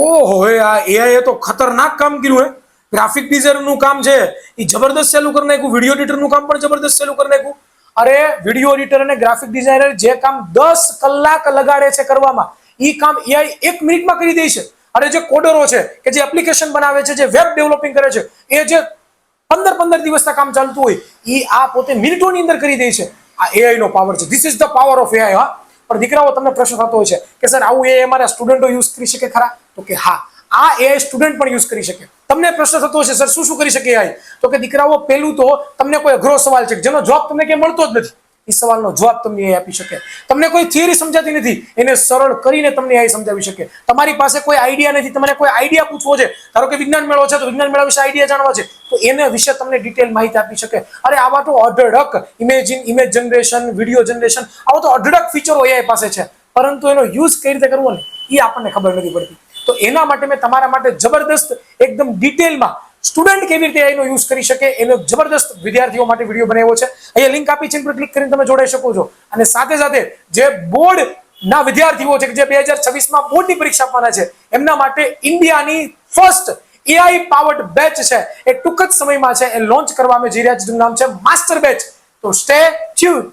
ઓહો આ એઆઈ તો ખતરનાક કામ કર્યું હે. ગ્રાફિક ડિઝાઇનરનું કામ છે. એ જબરદસ્ત સેલું કરી નાખ્યું. વીડિયો એડિટરનું કામ પણ જબરદસ્ત સેલું કરી નાખ્યું. અરે વીડિયો એડિટર અને ગ્રાફિક ડિઝાઇનર જે કામ દસ કલાક લગાડે છે કરવામાં એ કામ એઆઈ એક મિનિટમાં કરી દે છે. અરે, જે કોડરો છે, કે જે એપ્લિકેશન બનાવે છે, જે વેબ ડેવલપિંગ કરે છે, એ જે પંદર પંદર દિવસના કામ ચાલતું હોય એ આ પોતે મિનિટોની અંદર કરી દે છે. આ એઆઈ નો પાવર છે. This is the power of AI હા. પણ દીકરાઓ, તમને પ્રશ્ન થતો હોય છે કે સર, આવું એ અમારા સ્ટુડન્ટો યુઝ કરી શકે ખરા? તો કે હા. આ એઆઈ સ્ટુડન્ટ પણ યુઝ કરી શકે. તમને પ્રશ્ન થતો હશે સર, શું શું કરી શકે એઆઈ તો કે દીકરાઓ, પહેલું તો તમને કોઈ અઘરો સવાલ છે, જેનો જવાબ તમને ક્યાંય મળતો જ નથી. એ સવાલનો જવાબ તમને એ આપી શકે. તમને કોઈ થિયરી સમજાતી નથી, એને સરળ કરીને તમને એ સમજાવી શકે. તમારી પાસે કોઈ આઈડિયા નથી, તમારે કોઈ આઈડિયા પૂછવો છે. ધારો કે વિજ્ઞાન મેળો છે, તો વિજ્ઞાન મેળા વિશે આઈડિયા જાણવા છે. તો એને વિશે તમને ડિટેલ માહિતી આપી શકે. અરે આવા તો અઢળક imagine image generation video generation આવા તો અઢળક ફીચરો એઆઈ પાસે છે. પરંતુ એનો યુઝ કઈ રીતે કરવો ને, એ આપણને ખબર નથી પડતી. તો એના માટે મેં તમારા માટે જબરદસ્ત એકદમ ડિટેલમાં સ્ટુડન્ટ કેવી રીતે એનો યુઝ કરી શકે, એનો જબરદસ્ત વિદ્યાર્થીઓ માટે વીડિયો બનાવ્યો છે. અહીંયા લિંક આપી છે ક્લિક કરીને તમે જોડાઈ શકો છો. અને સાથે સાથે જે બોર્ડ ના વિદ્યાર્થીઓ છે જે બે હજાર છવ્વીસમાં બોર્ડની પરીક્ષા આપવાના છે, એમના માટે ઇન્ડિયાની ફર્સ્ટ એઆઈ પાવર્ડ બેચ છે. એ ટૂંક જ સમયમાં છે. એ લોન્ચ કરવામાં જઈ રહ્યા છે નામ છે માસ્ટર બેચ તો સ્ટે ટ્યુન